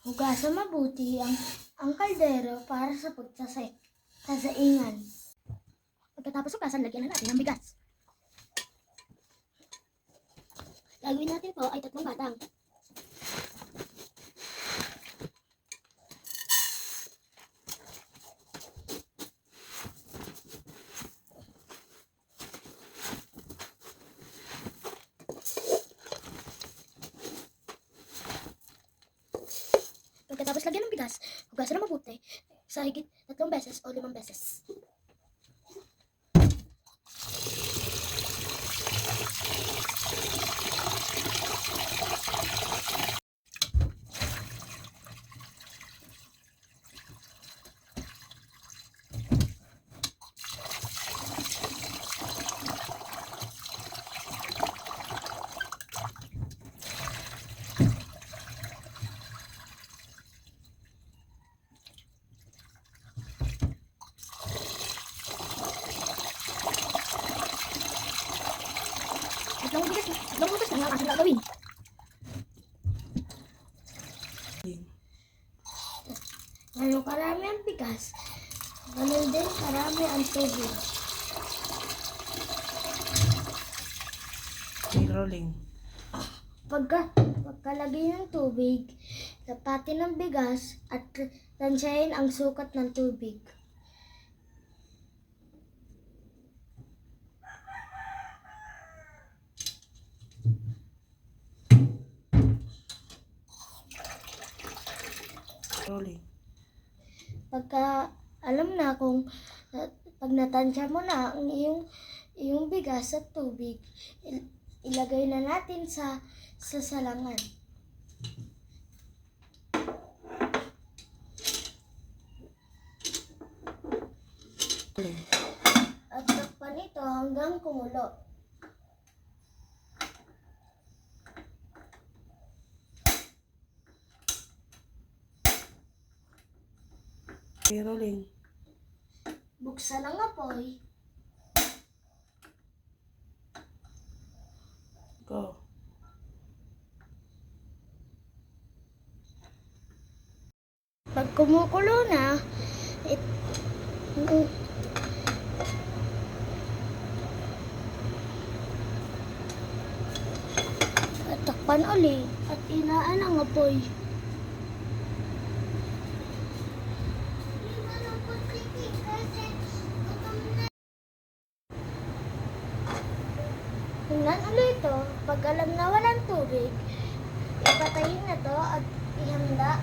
Hugasan mabuti ang, ang kaldero para sa pagsasay, sasaingan. Pagkatapos hugasan, lagyan na natin ng bigas. Gagawin natin po ay tatlong batang. Pagkatapos lagyan ng bigas, hugasan na mabuti sa higit tatlong beses o limang beses. Tatlong bigas, tatlong butas lang ang ating gagawin. Ganun karami ang bigas, ganun din karami ang tubig. Okay, rolling. Pagka, pagkalagay ng tubig, tapatin ng bigas at tansyahin ang sukat ng tubig. Rolling. Pagka alam na kung uh, pag natansya mo na ang iyong, iyong bigas at tubig, il- ilagay na natin sa sa salangan. At takpan ito hanggang kumulo. Okay, rolling. Buksan ang apoy. Go. Pag kumukulo na, it, at takpan uli at inaan ang apoy. Ano ito? Pag alam na walang tubig, ipatayin na to at ihanda